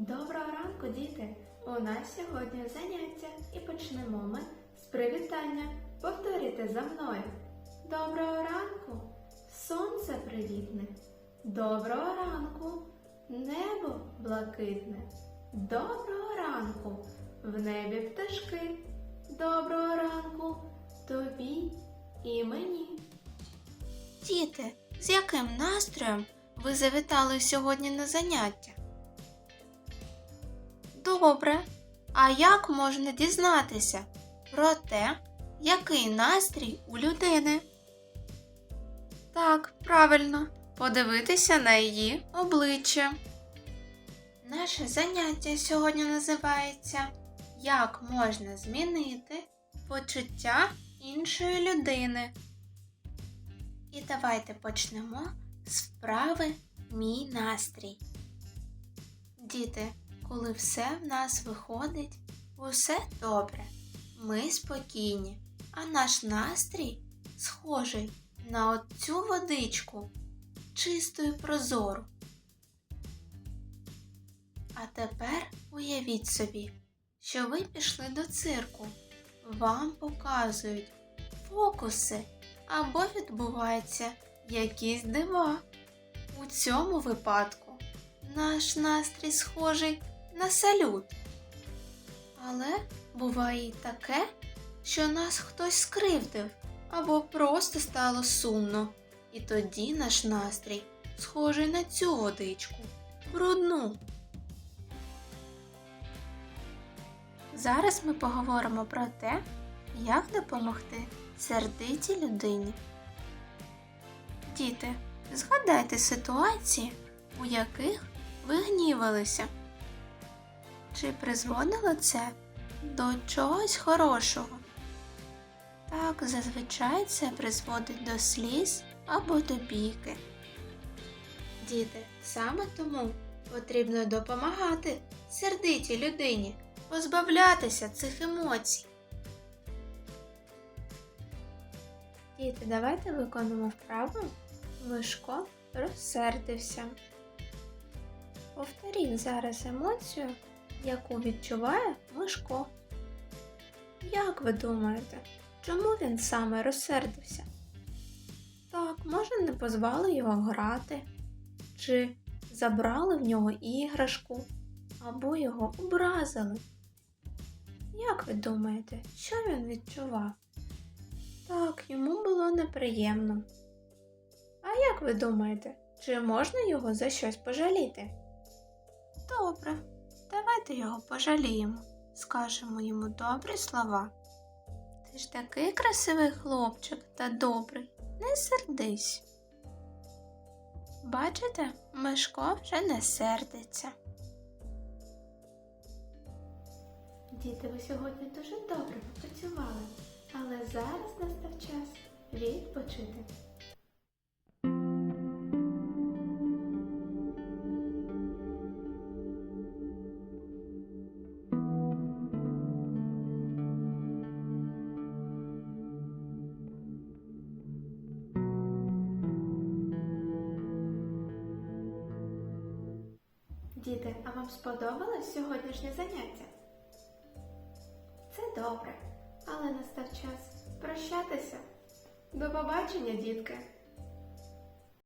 Доброго ранку, діти! У нас сьогодні заняття і почнемо ми з привітання. Повторюйте за мною. Доброго ранку! Сонце привітне. Доброго ранку! Небо блакитне. Доброго ранку! В небі пташки. Доброго ранку тобі і мені. Діти, з яким настроєм ви завітали сьогодні на заняття? Добре. А як можна дізнатися про те, який настрій у людини? Так, правильно, подивитися на її обличчя. Наше заняття сьогодні називається Як можна змінити почуття іншої людини. І давайте почнемо з вправи Мій настрій. Діти, коли все в нас виходить, усе добре. Ми спокійні, а наш настрій схожий на оцю водичку, чисту і прозору. А тепер уявіть собі, що ви пішли до цирку. Вам показують фокуси або відбуваються якісь дива. У цьому випадку наш настрій схожий на салют. Але буває й таке, що нас хтось скривдив або просто стало сумно. І тоді наш настрій схожий на цю водичку, брудну. Зараз ми поговоримо про те, як допомогти сердитій людині. Діти, згадайте ситуації, у яких ви гнівалися. Чи призводило це до чогось хорошого? Так, зазвичай це призводить до сліз або до бійки. Діти, саме тому потрібно допомагати сердитій людині, позбавлятися цих емоцій. Діти, давайте виконуємо вправу. Мишко розсердився. Повторіть зараз емоцію, яку відчуває Мишко. Як ви думаєте, чому він саме розсердився? Так, може, не позвали його грати, чи забрали в нього іграшку, або його образили. Як ви думаєте, що він відчував? Так, йому було неприємно. А як ви думаєте, чи можна його за щось пожаліти? Добре, давайте його пожаліємо, скажемо йому добрі слова. Ти ж такий красивий хлопчик та добрий, не сердись. Бачите, Мишко вже не сердиться. Діти, ви сьогодні дуже добре попрацювали, але зараз настав час відпочити. Діти, а вам сподобалось сьогоднішнє заняття? Це добре, але настав час прощатися. До побачення, дітки!